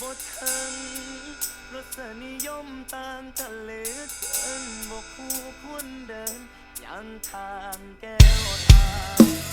บทันรสนิยมตามทะเลเกินบอกคู่ควรเดินยันทางแก้วตา